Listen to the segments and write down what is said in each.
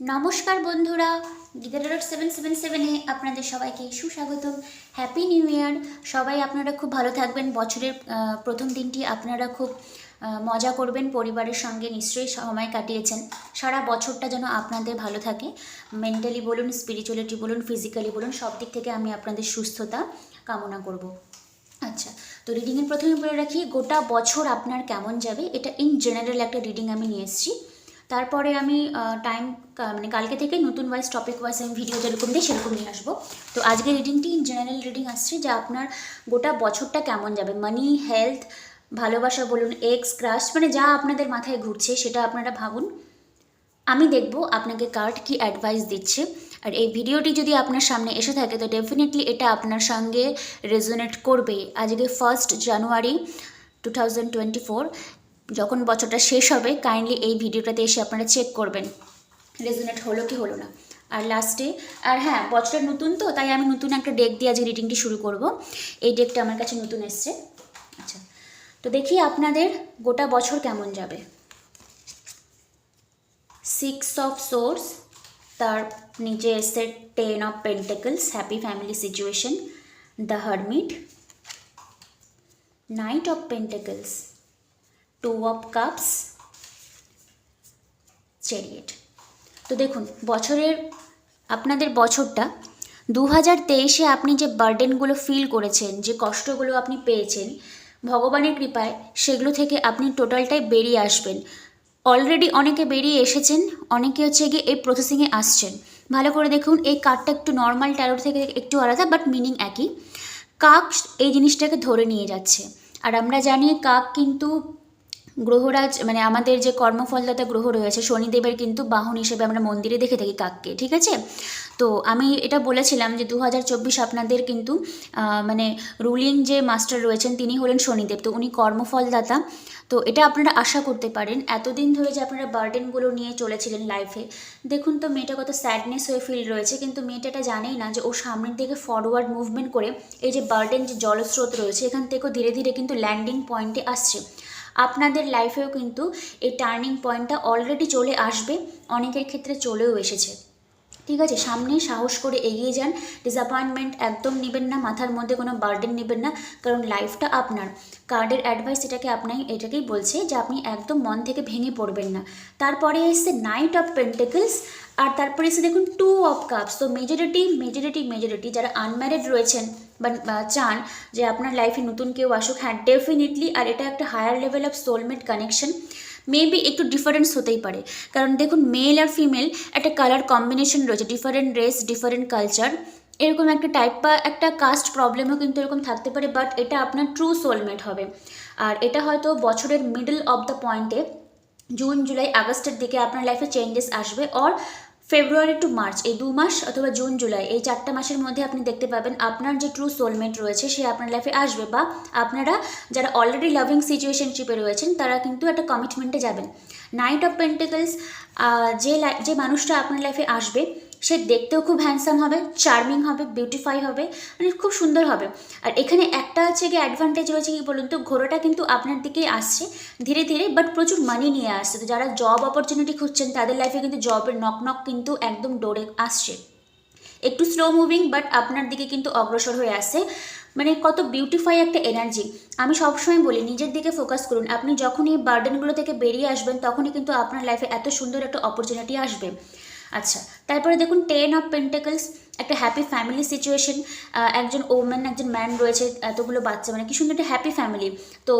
নমস্কার বন্ধুরা Gita dot seven seven সেভেনে আপনাদের সবাইকে সুস্বাগতম। হ্যাপি নিউ ইয়ার সবাই আপনারা খুব ভালো থাকবেন। বছরের প্রথম দিনটি আপনারা খুব মজা করবেন। পরিবারের সঙ্গে নিশ্চয়ই সময় কাটিয়েছেন। সারা বছরটা যেন আপনাদের ভালো থাকে। মেন্টালি বলুন স্পিরিচুয়ালিটি বলুন ফিজিক্যালি বলুন, সব দিক থেকে আমি আপনাদের সুস্থতা কামনা করব। আচ্ছা তো রিডিংয়ের প্রথমে বলে রাখি, গোটা বছর আপনার কেমন যাবে? এটা ইন জেনারেল একটা রিডিং আমি নিয়ে এসেছি। তারপরে আমি টাইম মানে কালকে থেকে নতুন ওয়াইজ টপিক ওয়াইজ আমি ভিডিও যেরকম দিই সেরকম নিয়ে আসব। তো আজকে রিডিংটি ইন জেনারেল রিডিং আসছে যে আপনার গোটা বছরটা কেমন যাবে? মানি হেলথ ভালোবাসা বলুন এক্স ক্রাশ মানে যা আপনাদের মাথায় ঘুরছে সেটা আপনারা ভাবুন। আমি দেখব আপনাকে কার্ড কি অ্যাডভাইস দিচ্ছে। আর এই ভিডিওটি যদি আপনার সামনে এসে থাকে, তো ডেফিনেটলি এটা আপনার সঙ্গে রেজোনেট করবে। আজকে first January two thousand twenty four যখন বছরটা শেষ হবে কাইন্ডলি এই ভিডিওটাতে এসে আপনারা চেক করবেন। রেজোনেট হলো কি হলো না। আর লাস্টে আর হ্যাঁ বছরটা নতুন তো, তাই আমি নতুন একটা ডেক দিয়ে আজকে রিডিংটি শুরু করব। এই ডেকটা আমার কাছে নতুন এসছে। আচ্ছা তো দেখি আপনাদের গোটা বছর কেমন যাবে। সিক্স অফ সোর্স তার নিচে এসছে ten of pentacles happy family situation the hermit knight of pentacles two of cups chariot তো দেখুন, বছরের, আপনাদের বছরটা দু হাজার তেইশে আপনি যে বার্ডেনগুলো ফিল করেছেন, যে কষ্টগুলো আপনি পেয়েছেন, ভগবানের কৃপায় সেগুলো থেকে আপনি টোটালটাই বেরিয়ে আসবেন। অলরেডি অনেকে বেরিয়ে এসেছেন, অনেকে হচ্ছে গিয়ে এই প্রসেসিংয়ে আসছেন। ভালো করে দেখুন, এই কার্ডটা একটু নর্মাল ট্যারোট থেকে একটু আলাদা বাট মিনিং একই। কাক এই জিনিসটাকে ধরে নিয়ে যাচ্ছে। আর আমরা জানি কাক কিন্তু গ্রহরাজ মানে আমাদের যে কর্মফলদাতা গ্রহ রয়েছে, শনিদেবের কিন্তু বাহন হিসেবে আমরা মন্দিরে দেখে থাকি কাককে, ঠিক আছে? তো আমি এটা বলেছিলাম যে দু হাজার চব্বিশ আপনাদের কিন্তু মানে রুলিং যে মাস্টার রয়েছেন তিনি হলেন শনিদেব, তো উনি কর্মফলদাতা। তো এটা আপনারা আশা করতে পারেন, এতদিন ধরে যে আপনারা বার্ডেনগুলো নিয়ে চলেছিলেন লাইফে দেখুন তো মেয়েটা কত স্যাডনেস হয়ে ফিল রয়েছে, কিন্তু মেয়েটা এটা জানেই না যে ও সামনের দিকে ফরওয়ার্ড মুভমেন্ট করে এই যে বার্ডেন যে জলস্রোত রয়েছে, এখান থেকেও ধীরে ধীরে কিন্তু ল্যান্ডিং পয়েন্টে আসছে। আপনাদের লাইফেও কিন্তু এই টার্নিং পয়েন্টটা অলরেডি চলে আসবে অনেকের ক্ষেত্রে চলেও এসেছে। ঠিক আছে সামনে সাহস করে এগিয়ে যান। ডিসঅ্যাপয়েন্টমেন্ট একদম নেবেন না, মাথার মধ্যে কোনো বার্ডেন নেবেন না, কারণ লাইফটা আপনার। কার্ডের অ্যাডভাইস এটাকে আপনাই, এটাকেই বলছে যে আপনি একদম মন থেকে ভেঙে পড়বেন না। তারপরে এসছে নাইট অফ পেন্টেকলস আর তারপরে এসে দেখুন টু অফ কাপস তো মেজরিটি মেজরিটি মেজরিটি যারা আনম্যারিড রয়েছেন বা চান যে আপনার লাইফে নতুন কেউ আসুক হ্যাঁ ডেফিনেটলি আর এটা একটা higher level of soulmate connection maybe একটু ডিফারেন্স হতেই পারে। কারণ দেখুন মেল আর ফিমেল একটা কালার কম্বিনেশন রয়েছে ডিফারেন্ট রেস ডিফারেন্ট কালচার এরকম একটা টাইপ বা একটা কাস্ট প্রবলেমও কিন্তু এরকম থাকতে পারে বাট এটা আপনার ট্রু সোলমেট হবে। আর এটা হয়তো বছরের মিডল অফ দ্য পয়েন্টে জুন জুলাই আগস্টের দিকে আপনার লাইফে চেঞ্জেস আসবে অর ফেব্রুয়ারি টু মার্চ এই দু মাস অথবা জুন, জুলাই, এই চারটা মাসের মধ্যে আপনি দেখতে পাবেন আপনার যে ট্রু সোলমেট রয়েছে, সে আপনার লাইফে আসবে বা আপনারা যারা অলরেডি লাভিং সিচুয়েশনশিপে রয়েছেন, তারা কিন্তু একটা কমিটমেন্টে যাবেন। নাইট অফ পেন্টিকলস যে যে মানুষটা আপনার লাইফে আসবে সে দেখতেও খুব হ্যান্ডসাম হবে চার্মিং হবে বিউটিফাই হবে মানে খুব সুন্দর হবে। আর এখানে একটা হচ্ছে গিয়ে অ্যাডভান্টেজ রয়েছে কি বলুন তো, ঘোড়াটা কিন্তু আপনার দিকেই আসছে ধীরে ধীরে বাট প্রচুর মানি নিয়ে আসছে। তো যারা জব অপরচুনিটি খুঁজছেন, তাদের লাইফে কিন্তু জবের নক নক কিন্তু একদম ডোরে আসছে। একটু স্লো মুভিং বাট আপনার দিকে কিন্তু অগ্রসর হয়ে আসছে। মানে কত বিউটিফাই একটা এনার্জি আমি সবসময় বলি, নিজের দিকে ফোকাস করুন। আপনি যখনই এই বার্ডেনগুলো থেকে বেরিয়ে আসবেন, তখনই কিন্তু আপনার লাইফে এত সুন্দর একটা অপরচুনিটি আসবে। আচ্ছা তারপরে দেখুন টেন অফ পেন্টেকলস একটা হ্যাপি ফ্যামিলি সিচুয়েশন একজন ওম্যান একজন ম্যান রয়েছে, এতগুলো বাচ্চা মানে কি সুন্দর একটা হ্যাপি ফ্যামিলি তো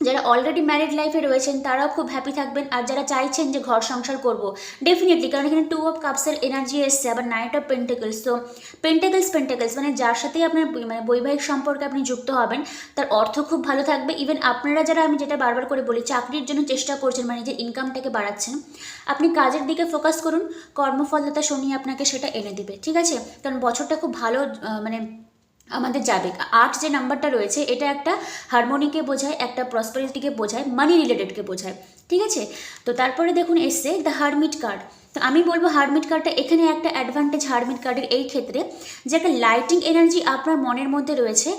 যারা অলরেডি ম্যারিড লাইফে রয়েছেন, তারাও খুব হ্যাপি থাকবেন। আর যারা চাইছেন যে ঘর সংসার করব ডেফিনেটলি কারণ এখানে টু অফ কাপসের এনার্জি এসছে, আবার নাইট অফ পেন্টেকলস তো পেন্টেকলস পেন্টেকলস মানে যার সাথেই আপনার মানে বৈবাহিক সম্পর্কে আপনি যুক্ত হবেন, তার অর্থ খুব ভালো থাকবে। ইভেন আপনারা যারা, আমি যেটা বারবার করে বলি, চাকরির জন্য চেষ্টা করছেন মানে নিজের ইনকামটাকে বাড়াচ্ছেন, আপনি কাজের দিকে ফোকাস করুন, কর্মফলতা শনি আপনাকে সেটা এনে দিবে, ঠিক আছে? কারণ বছরটা খুব ভালো মানে আমাদের যাবে। আট যে নাম্বারটা রয়েছে, এটা একটা হারমোনিকে বোঝায়, একটা প্রসপারিটিকে বোঝায় মানি রিলেটেডকে বোঝায়। ঠিক আছে? তো তারপরে দেখুন এসছে দ্য হারমিট কার্ড তো আমি বলব হারমিট কার্ডটা এখানে একটা অ্যাডভান্টেজ হারমিট কার্ডের এই ক্ষেত্রে, যে একটা লাইটিং এনার্জি আপনার মনের মধ্যে রয়েছে,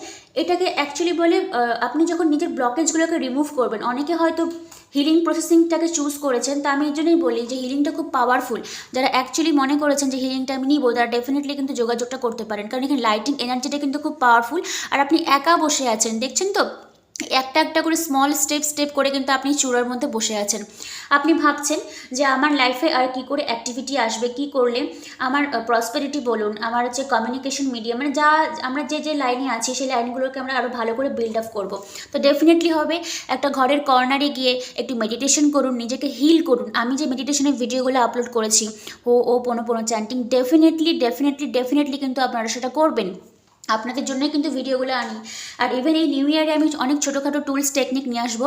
এটাকে অ্যাকচুয়ালি বলে আপনি যখন নিজের ব্লকেজগুলোকে রিমুভ করবেন, অনেকে হয়তো হিলিং প্রসেসিংটাকে চুজ করেছেন, তা আমি এই জন্যই বলি যে হিলিংটা খুব পাওয়ারফুল যারা অ্যাকচুয়ালি মনে করেছেন যে হিলিংটা আমি নিবো, তারা ডেফিনেটলি কিন্তু যোগাযোগটা করতে পারেন। কারণ এখানে লাইটিং এনার্জিটা কিন্তু খুব পাওয়ারফুল আর আপনি একা বসে আছেন, দেখছেন তো? একটা একটা করে স্মল স্টেপ স্টেপ করে কিন্তু আপনি চূড়ার মধ্যে বসে আছেন। আপনি ভাবছেন যে আমার লাইফে আর কি করে অ্যাক্টিভিটি আসবে, কি করলে আমার প্রসপেরিটি বলুন, আমার হচ্ছে কমিউনিকেশন মিডিয়াম মানে যা, আমরা যে যে লাইনে আছি, সেই লাইনগুলোকে আমরা আরও ভালো করে বিল্ড আপ করব। তো ডেফিনেটলি হবে একটা ঘরের কর্নারে গিয়ে একটু মেডিটেশন করুন, নিজেকে হিল করুন। আমি যে মেডিটেশনের ভিডিওগুলো আপলোড করেছি ও ও, পোনো পোনো চ্যান্টিং ডেফিনেটলি ডেফিনেটলি ডেফিনেটলি কিন্তু আপনারা সেটা করবেন। আপনাদের জন্যই কিন্তু ভিডিওগুলো আনি। আর ইভেন এই নিউ ইয়ারে আমি অনেক ছোটোখাটো টুলস টেকনিক নিয়ে আসব।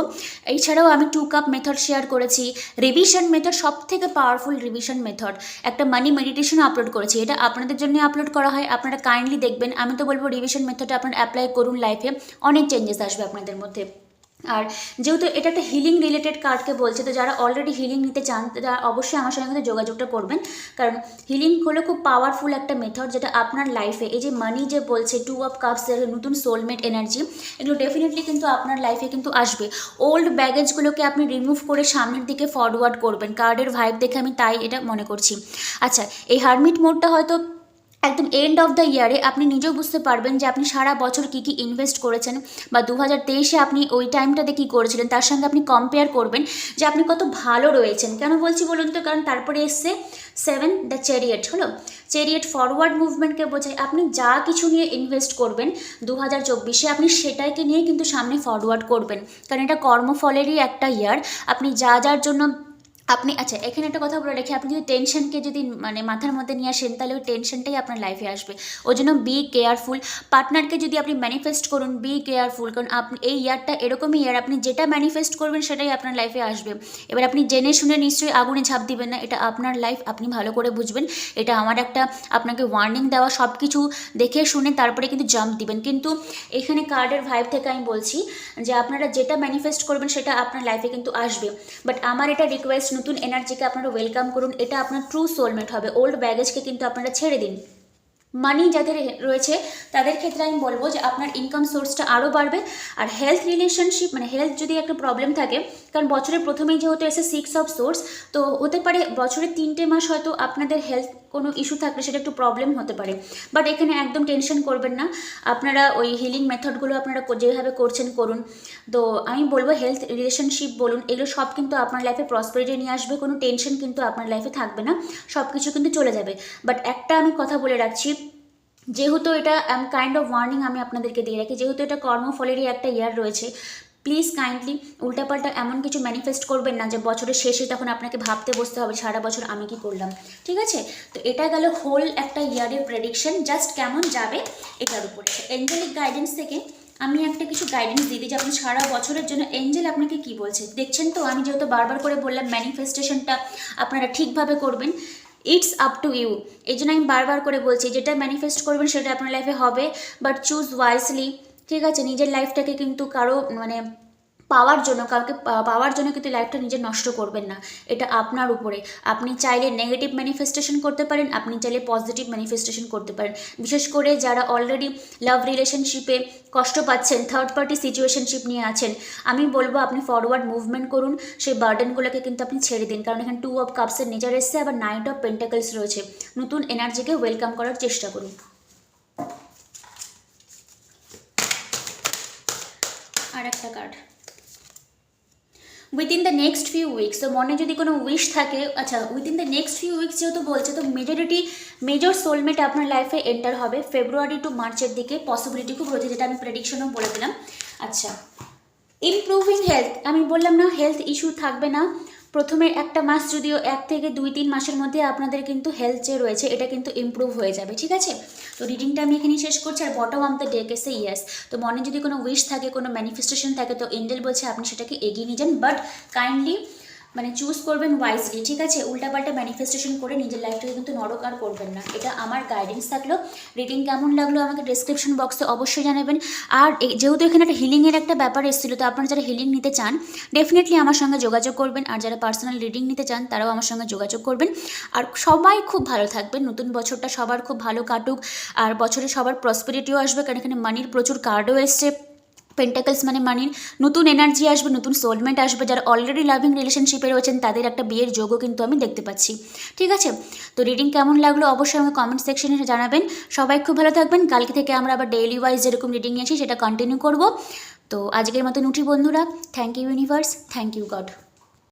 এছাড়াও আমি টু কাপ মেথড শেয়ার করেছি। রিভিশন মেথড সব থেকে পাওয়ারফুল রিভিশন মেথড একটা মানি মেডিটেশন আপলোড করেছি। এটা আপনাদের জন্য আপলোড করা হয়। আপনারা কাইন্ডলি দেখবেন। আমি তো বলব রিভিশন মেথডটা আপনারা অ্যাপ্লাই করুন লাইফে অনেক চেঞ্জেস আসবে আপনাদের মধ্যে। আর যেহেতু এটা একটা হিলিং রিলেটেড কার্ডকে বলছে, তো যারা অলরেডি হিলিং নিতে চান তারা অবশ্যই আমার সঙ্গে কিন্তু যোগাযোগটা করবেন। কারণ হিলিং হলো খুব পাওয়ারফুল একটা মেথড যেটা আপনার লাইফে এই যে মানি যে বলছে টু অফ কাপসের নতুন সোলমেট এনার্জি এগুলো ডেফিনেটলি কিন্তু আপনার লাইফে কিন্তু আসবে। ওল্ড ব্যাগেজগুলোকে আপনি রিমুভ করে সামনের দিকে ফরওয়ার্ড করবেন। কার্ডের ভাইব দেখে আমি তাই এটা মনে করছি। আচ্ছা এই হারমিট মোডটা হয়তো একদম এন্ড অফ দ্য ইয়ারে আপনি নিজেও বুঝতে পারবেন যে আপনি সারা বছর কী কী ইনভেস্ট করেছেন বা দু হাজার তেইশে আপনি ওই টাইমটাতে কী করেছিলেন, তার সঙ্গে আপনি কম্পেয়ার করবেন যে আপনি কত ভালো রয়েছেন। কেন বলছি বলুন তো? কারণ তারপরে এসছে সেভেন দ্য চেরিয়েট হলো? চেরিয়েট ফরওয়ার্ড মুভমেন্টকে বোঝায়। আপনি যা কিছু নিয়ে ইনভেস্ট করবেন দু হাজার চব্বিশে, আপনি সেটাকে নিয়ে কিন্তু সামনে ফরওয়ার্ড করবেন। কারণ এটা কর্মফলেরই একটা ইয়ার আপনি যা, যার জন্য আপনি আচ্ছা এখানে একটা কথা বলে রেখে, আপনি যদি টেনশনকে যদি মানে মাথার মধ্যে নিয়ে আসেন, তাহলে ওই টেনশনটাই আপনার লাইফে আসবে। ওই জন্য বি কেয়ারফুল পার্টনারকে যদি আপনি ম্যানিফেস্ট করুন বি কেয়ারফুল কারণ আপনি, এই ইয়ারটা এরকমই ইয়ার আপনি যেটা ম্যানিফেস্ট করবেন, সেটাই আপনার লাইফে আসবে। এবার আপনি জেনে শুনে নিশ্চয়ই আগুনে ঝাঁপ দিবেন না, এটা আপনার লাইফ আপনি ভালো করে বুঝবেন। এটা আমার একটা আপনাকে ওয়ার্নিং দেওয়া সব কিছু দেখে শুনে তারপরে কিন্তু জাম্প দিবেন। কিন্তু এখানে কার্ডের ভাইব থেকে আমি বলছি যে আপনারা যেটা ম্যানিফেস্ট করবেন, সেটা আপনার লাইফে কিন্তু আসবে। বাট আমার এটা রিকোয়েস্ট নতুন এনার্জিকে আপনারা ওয়েলকাম করুন। এটা আপনার ট্রু সোলমেট হবে। ওল্ড ব্যাগেজকে কিন্তু আপনারা ছেড়ে দিন। মানি যাদের রয়েছে, তাদের ক্ষেত্রে আমি বলব যে আপনার ইনকাম সোর্সটা আরও বাড়বে। আর হেলথ রিলেশনশিপ মানে হেলথ যদি একটা প্রবলেম থাকে, কারণ বছরের প্রথমেই যেহেতু এসে সিক্স অফ সোর্স তো হতে পারে বছরের তিনটে মাস হয়তো আপনাদের হেলথ কোনো ইস্যু থাকলে সেটা একটু প্রবলেম হতে পারে। বাট এখানে একদম টেনশন করবেন না। আপনারা ওই হিলিং মেথডগুলো আপনারা যেভাবে করছেন করুন। তো আমি বলব হেলথ রিলেশনশিপ বলুন, এগুলো সব কিন্তু আপনার লাইফে প্রসপারিটি নিয়ে আসবে, কোনো টেনশন কিন্তু আপনার লাইফে থাকবে না। সব কিছু কিন্তু চলে যাবে। বাট একটা আমি কথা বলে রাখছি, যেহেতু এটা কাইন্ড অফ ওয়ার্নিং আমি আপনাদেরকে দিয়ে রাখি, যেহেতু এটা কর্মফলেরই একটা ইয়ার রয়েছে প্লিজ কাইন্ডলি উল্টাপাল্টা এমন কিছু ম্যানিফেস্ট করবেন না যে বছরের শেষে তখন আপনাকে ভাবতে বসতে হবে সারা বছর আমি কি করলাম, ঠিক আছে? তো এটা গেল হোল একটা ইয়ারের প্রেডিকশন জাস্ট কেমন যাবে এটার উপরে। এঞ্জেলিক গাইডেন্স থেকে আমি একটা কিছু গাইডেন্স দিয়ে দিই যে আপনি সারা বছরের জন্য এঞ্জেল আপনাকে কি বলছে। দেখছেন তো, আমি যেহেতু বারবার করে বললাম ম্যানিফেস্টেশনটা আপনারা ঠিকভাবে করবেন ইটস আপ টু ইউ এই জন্য আমি বারবার করে বলছি, যেটা ম্যানিফেস্ট করবেন সেটা আপনার লাইফে হবে বাট চুজ ওয়াইসলি ঠিক আছে, নিজের লাইফটাকে কিন্তু কারও মানে পাওয়ার জন্য, কাউকে পাওয়ার জন্য কিন্তু লাইফটা নিজে নষ্ট করবেন না। এটা আপনার উপরে। আপনি চাইলে নেগেটিভ ম্যানিফেস্টেশন করতে পারেন, আপনি চাইলে পজিটিভ ম্যানিফেস্টেশন করতে পারেন। বিশেষ করে যারা অলরেডি লাভ রিলেশনশিপে কষ্ট পাচ্ছেন থার্ড পার্টি সিচুয়েশনশিপ নিয়ে আছেন, আমি বলব আপনি ফরওয়ার্ড মুভমেন্ট করুন, সেই বার্ডেনগুলোকে কিন্তু আপনি ছেড়ে দিন। কারণ এখানে টু অফ কাপসের নেচার এসছে, আবার নাইট অফ পেন্টাকলস রয়েছে। নতুন এনার্জিকে ওয়েলকাম করার চেষ্টা করুন। আর একটা card within the next few weeks তো মনে যদি কোনো উইশ থাকে আচ্ছা within the next few weeks যেহেতু বলছে, তো মেজরিটি মেজর সোলমেট আপনার লাইফে এন্টার হবে ফেব্রুয়ারি টু মার্চের দিকে পসিবিলিটি খুব রয়েছে, যেটা আমি প্রেডিকশনও বলে দিলাম। আচ্ছা ইমপ্রুভিং হেলথ আমি বললাম না হেলথ ইস্যু থাকবে না প্রথমে একটা মাস যদিও এক থেকে দুই, তিন মাসের মধ্যে আপনাদের কিন্তু হেলথ যে রয়েছে, এটা কিন্তু ইম্প্রুভ হয়ে যাবে, ঠিক আছে? তো রিডিংটা আমি এখানেই শেষ করছি, আর বটম অফ দ্য ডেক এসে ইয়াস তো মনে যদি কোনো উইশ থাকে, কোনো ম্যানিফেস্টেশন থাকে, তো এঞ্জেল বলছে আপনি সেটাকে এগিয়ে নিয়ে যান বাট কাইন্ডলি মানে চুজ করবেন ওয়াইজলি ঠিক আছে? উল্টাপাল্টা ম্যানিফেস্টেশন করে নিজের লাইফটাকে কিন্তু নরক আর করবেন না। এটা আমার গাইডেন্স থাকল। রিডিং কেমন লাগল আমাকে ডিসক্রিপশন বক্সে অবশ্যই জানাবেন। আর যেহেতু এখানে একটা হিলিংয়ের একটা ব্যাপার এসেছিল, তো আপনারা যারা হিলিং নিতে চান ডেফিনেটলি আমার সঙ্গে যোগাযোগ করবেন। আর যারা পার্সোনাল রিডিং নিতে চান, তারাও আমার সঙ্গে যোগাযোগ করবেন। আর সবাই খুব ভালো থাকবেন। নতুন বছরটা সবার খুব ভালো কাটুক। আর বছরে সবার প্রসপেরিটিও আসবে, কারণ এখানে মানির প্রচুর কার্ডও এসছে। পেন্টাকলস মানে মানির নতুন এনার্জি আসবে, নতুন সোলমেন্ট আসবে, যারা অলরেডি লাভিং রিলেশনশিপে রয়েছেন, তাদের একটা বিয়ের যোগও কিন্তু আমি দেখতে পাচ্ছি। ঠিক আছে? তো রিডিং কেমন লাগল অবশ্যই আমাকে কমেন্ট সেকশনে জানাবেন। সবাই খুব ভালো থাকবেন। কালকে থেকে আমরা আবার ডেইলি ওয়াইজ যেরকম রিডিং নিয়েছি সেটা কন্টিনিউ করব। তো আজকের মতো উঠি বন্ধুরা। Thank you universe thank you God